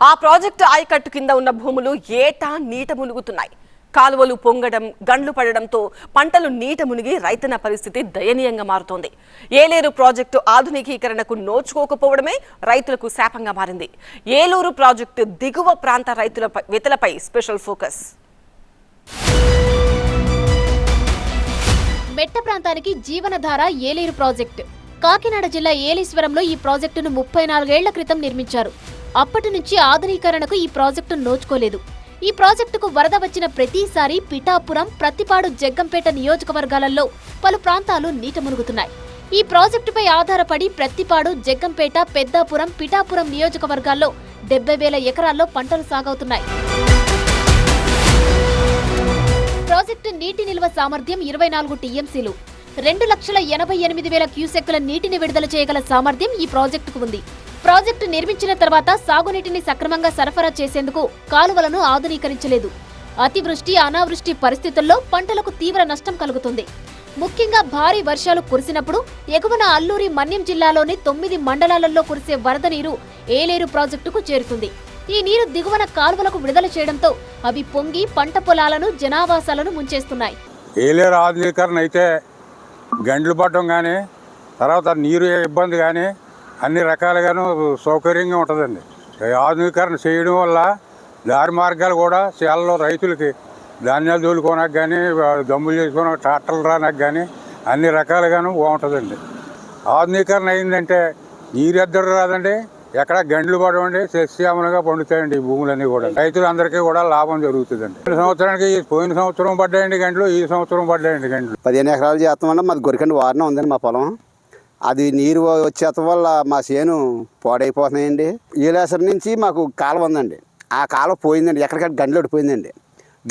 ఆ ప్రాజెక్టు ఆయకట్టు కింద ఉన్న భూములు ఏటా నీట మునుగుతున్నాయి. కాలువలు పొంగడం గండ్లు పడడంతో పంటలు నీట మునిగి రైతన పరిస్థితి దయనీయంగా మారుతోంది. ఏలేరు ప్రాజెక్టు ఆధునికీకరణకు నోచుకోకపోవడమే రైతులకు శాపంగా మారింది. ఏలూరు ప్రాజెక్టు దిగువ ప్రాంత రైతులపై వితలపై స్పెషల్ ఫోకస్. మెట్ట ప్రాంతానికి జీవనధార ఏలేరు ప్రాజెక్టు. కాకినాడ జిల్లా ఏలీశ్వరంలో ఈ ప్రాజెక్టును ముప్పై నాలుగేళ్ళ క్రితం నిర్మించారు. అప్పటి నుంచి ఆధునీకరణకు ఈ ప్రాజెక్టు నోచుకోలేదు. ఈ ప్రాజెక్టుకు వరద వచ్చిన ప్రతిసారి పిఠాపురం ప్రతిపాడు జగ్గంపేట నియోజకవర్గాలలో పలు ప్రాంతాలు నీట మునుగుతున్నాయి. ఈ ప్రాజెక్టుపై ఆధారపడి ప్రత్తిపాడు జగ్గంపేట పెద్దాపురం పిఠాపురం నియోజకవర్గాల్లో డెబ్బై వేల ఎకరాల్లో పంటలు సాగవుతున్నాయి. ప్రాజెక్టు నీటి నిల్వ సామర్థ్యం ఇరవై నాలుగు టీఎంసీలు. రెండు లక్షల ఎనభై ఎనిమిది వేల క్యూసెక్కుల నీటిని విడుదల చేయగల సామర్థ్యం ఈ ప్రాజెక్టుకు ఉంది. ప్రాజెక్టు నిర్మించిన తర్వాత సాగునీటిని సక్రమంగా సరఫరా చేసేందుకు కాలువలను ఆధునీకరించలేదు. అతివృష్టి అనావృష్టి పరిస్థితుల్లో పంటలకు తీవ్ర నష్టం కలుగుతుంది. ముఖ్యంగా భారీ వర్షాలు కురిసినప్పుడు ఎగువన అల్లూరి మన్యం జిల్లాలోని తొమ్మిది మండలాలలో కురిసే వరద నీరు ఏలేరు ప్రాజెక్టుకు చేరుతుంది. ఈ నీరు దిగువన కాలువలకు విడుదల చేయడంతో అవి పొంగి పంట పొలాలను జనావాసాలను ముంచేస్తున్నాయి. ఏలేరు ఆధునీకరణ అయితే గండ్లు పట్టడం కానీ తర్వాత నీరు ఇబ్బంది కానీ అన్ని రకాలుగాను సౌకర్యంగా ఉంటుందండి. ఆధునీకరణ చేయడం వల్ల దారి మార్గాలు కూడా చేలలో రైతులకి ధాన్యాలు తోలుకోనకు కానీ దమ్ములు చేసుకోన ట్రాక్టర్లు రానకు కానీ అన్ని రకాలుగాను బాగుంటుందండి. ఆధునీకరణ అయిందంటే నీరెద్దరు రాదండి ఎక్కడ గండ్లు పడవండి సస్యామలుగా పండుతాయండి ఈ భూములన్నీ కూడా. రైతులందరికీ కూడా లాభం జరుగుతుందండి. సంవత్సరానికి పోయిన సంవత్సరం పడ్డాయండి గంటలు ఈ సంవత్సరం పడ్డాయండి గంటలు పదిహేను ఎకరాలు చేస్తామన్నా మాది గొరికండి వారణ ఉందండి మా పొలం. అది నీరు వచ్చేత వల్ల మా చేను పాడైపోతున్నాయండి. ఈలేసరి నుంచి మాకు కాలువ ఉందండి. ఆ కాలువ పోయిందండి. ఎక్కడికక్కడ గండ్లు పోయిందండి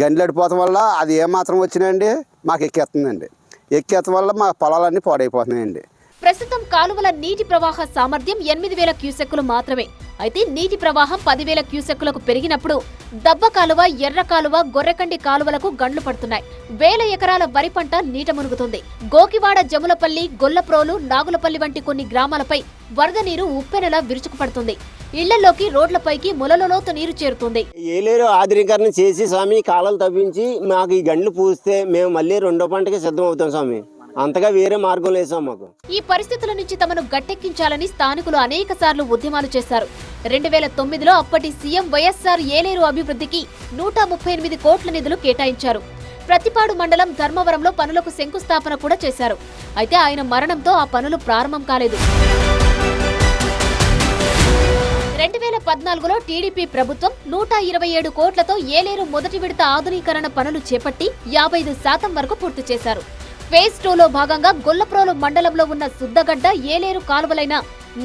గండ్లు అడిపోవటం వల్ల అది ఏమాత్రం వచ్చినాయండి మాకు ఎక్కేస్తుందండి. ఎక్కేత వల్ల మా పొలాలన్నీ పాడైపోతున్నాయండి. ప్రస్తుతం కాలువల నీటి ప్రవాహ సామర్థ్యం ఎనిమిది వేల క్యూసెక్కులు మాత్రమే. అయితే నీటి ప్రవాహం పదివేల క్యూసెక్కులకు పెరిగినప్పుడు దబ్బ కాలువ ఎర్ర కాలువ గొర్రెకండి కాలువలకు గండ్లు పడుతున్నాయి. వేల ఎకరాల వరి పంట నీట మునుగుతుంది. గోకివాడ జములపల్లి గొల్లప్రోలు నాగులపల్లి వంటి కొన్ని గ్రామాలపై వరద నీరు ఉప్పెనలా విరుచుకుపడుతుంది ఇళ్ళలోకి రోడ్లపైకి ములలలోత నీరు చేరుతుంది. ఏలేరు ఆధునీకరణ చేసి స్వామి కాలం తవ్వించి మాకు ఈ గండ్లు పూస్తే మేము మళ్ళీ రెండో పంటకి సిద్ధం అవుతాం స్వామి. అంతగా వేరే మార్గం లేసాం మాకు. ఈ పరిస్థితుల నుంచి తమను గట్టెక్కించాలని స్థానికులు అనేక సార్లు ఉద్యమాలు చేశారు. రెండు వేల తొమ్మిదిలో అప్పటి సీఎం వైఎస్ఆర్ ఏలేరు అభివృద్ధికి నూట ముప్పై ఎనిమిది కోట్ల నిధులు కేటాయించారు. ప్రతిపాడు మండలం ధర్మవరంలో పనులకు శంకుస్థాపన కూడా చేశారు. అయితే ఆయన మరణంతో ఆ పనులు ప్రారంభం కాలేదు. రెండు వేల పద్నాలుగులో టీడీపీ ప్రభుత్వం నూట ఇరవై ఏడు కోట్లతో ఏలేరు మొదటి విడత ఆధునీకరణ పనులు చేపట్టి యాభై ఐదు శాతం వరకు పూర్తి చేశారు. ఫేజ్ టూలో భాగంగా గొల్లప్రోలు మండలంలో ఉన్న సుద్దగడ్డ ఏలేరు కాలువలైన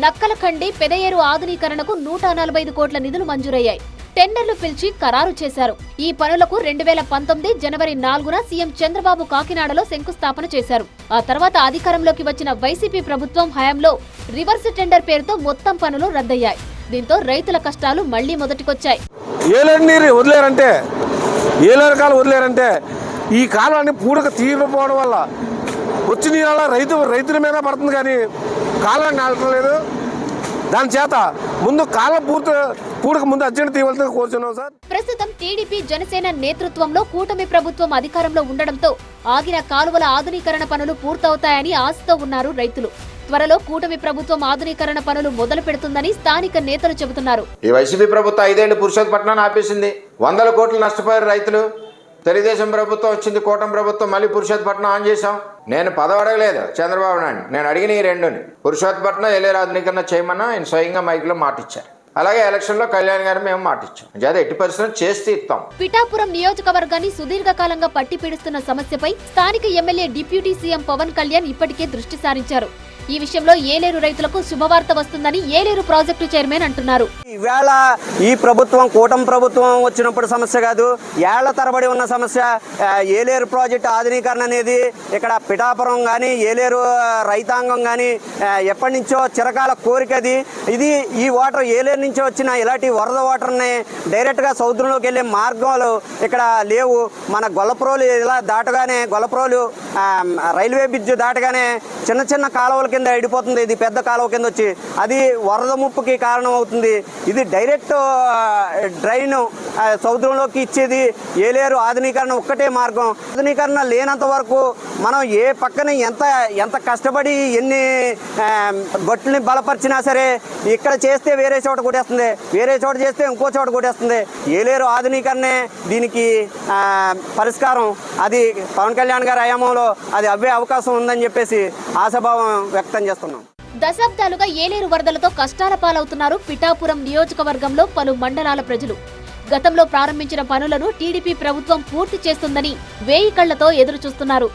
నక్కలఖండి పెదయేరు ఆధునీకరణకు నూట నలభై ఐదు కోట్ల నిధులు మంజూరయ్యాయి. టెండర్లు పిలిచి ఖరారు చేశారు. ఈ పనులకు రెండు వేల పంతొమ్మిది జనవరి నాలుగున సీఎం చంద్రబాబు కాకినాడలో శంకుస్థాపన చేశారు. ఆ తర్వాత అధికారంలోకి వచ్చిన వైసీపీ ప్రభుత్వం హయాంలో రివర్స్ టెండర్ పేరుతో మొత్తం పనులు రద్దయ్యాయి. దీంతో రైతుల కష్టాలు మళ్ళీ మొదటికొచ్చాయి. ఏలేరు నీరు వదిలేరంటే ఏలేరు కాలు వదిలేరంటే ఈ కాలాన్ని పూడక తీరిపోవడం వల్ల వచ్చి నీళ్ళ రైతు రైతుల మీద పడుతుంది కానీ కాలాన్ని ఆడటం దాని చేత ముందు కాలం పూర్తి పూడక ముందు అర్జెంట్ తీయవలసింది కోరుచున్నాం సార్. ప్రస్తుతం టీడీపీ జనసేన నేతృత్వంలో కూటమి ప్రభుత్వం అధికారంలో ఉండడంతో ఆగిన కాలువల ఆధునీకరణ పనులు పూర్తవుతాయని ఆశతో ఉన్నారు రైతులు. త్వరలో కూటమి ప్రభుత్వం ఆధునీకరణ పనులు మొదలు పెడుతుందని స్థానిక నేతలు చెబుతున్నారు. ఈ వైసీపీ ప్రభుత్వం ఐదేళ్ళు పురుషోత్పట్నాన్ని ఆపేసింది. వందల కోట్లు నష్టపోయారు రైతులు. తెలుగుదేశం ప్రభుత్వం వచ్చింది కూటమి ప్రభుత్వం మళ్ళీ పురుషోత్పట్నం ఆన్ చేశాం. నేను పదవి అడగలేదు చంద్రబాబు నాయుడు. నేను అడిగిన ఈ రెండుని. పురుషోత్పట్నం ఎల్ఏ రాజనీకరణ చేయమన్నా ఆయన స్వయంగా మైక్లో మాటిచ్చారు. అలాగే ఎలక్షన్లో కళ్యాణ్ గారు మేము మాటిచ్చాం. ఎట్టి పరిస్థితులు చేసి తీస్తాం పిఠాపురం నియోజకవర్గాన్ని సుదీర్ఘకాలంగా పట్టి పీడిస్తున్న సమస్యపై స్థానిక MLA deputy CM Pawan Kalyan ఇప్పటికే దృష్టి సారించారు. ఈ విషయంలో ఏలేరు రైతులకు శుభవార్త వస్తుందని ఏలేరు ప్రాజెక్టు చైర్మన్ అంటున్నారు. ఈవేళ ఈ ప్రభుత్వం కూటమి ప్రభుత్వం వచ్చినప్పుడు సమస్య కాదు ఏళ్ళ తరబడి ఉన్న సమస్య ఏలేరు ప్రాజెక్టు ఆధునీకరణ అనేది ఇక్కడ పిఠాపురం కానీ ఏలేరు రైతాంగం కానీ ఎప్పటి నుంచో చిరకాల కోరిక అది. ఇది ఈ వాటర్ ఏలేరు నుంచి వచ్చిన ఇలాంటి వరద వాటర్ని డైరెక్ట్గా సముద్రంలోకి వెళ్ళే మార్గాలు ఇక్కడ లేవు. మన గొల్లప్రోలు ఇలా దాటగానే గొల్లప్రోలు రైల్వే బ్రిడ్జ్ దాటగానే చిన్న చిన్న కాలువల కింద కింద ఇది పెద్ద కాలువ కింద వచ్చి అది వరద ముప్పుకి కారణం అవుతుంది ఇది డైరెక్ట్ డ్రైన్ సముద్రంలోకి ఇచ్చేది ఏలేరు ఆధునీకరణ ఒక్కటే మార్గం. ఆధునీకరణ లేనంత వరకు మనం ఏ పక్కన ఎంత ఎంత కష్టపడి ఎన్ని గొట్టుని బలపరిచినా సరే ఇక్కడ చేస్తే వేరే చోట కొట్టేస్తుంది వేరే చోట చేస్తే ఇంకో చోట కొట్టేస్తుంది. ఏలేరు ఆధునీకరణే దీనికి పరిష్కారం. అది పవన్ కళ్యాణ్ గారి హయాంలో అది అవ్వే అవకాశం ఉందని చెప్పేసి ఆశాభావం వ్యక్తం చేస్తున్నాం. దశాబ్దాలుగా ఏలేరు వరదలతో కష్టాల పాలవుతున్నారు పిఠాపురం నియోజకవర్గంలో పలు మండలాల ప్రజలు. గతంలో ప్రారంభించిన పనులను టీడీపీ ప్రభుత్వం పూర్తి చేస్తుందని వేయి కళ్ళతో ఎదురు చూస్తున్నారు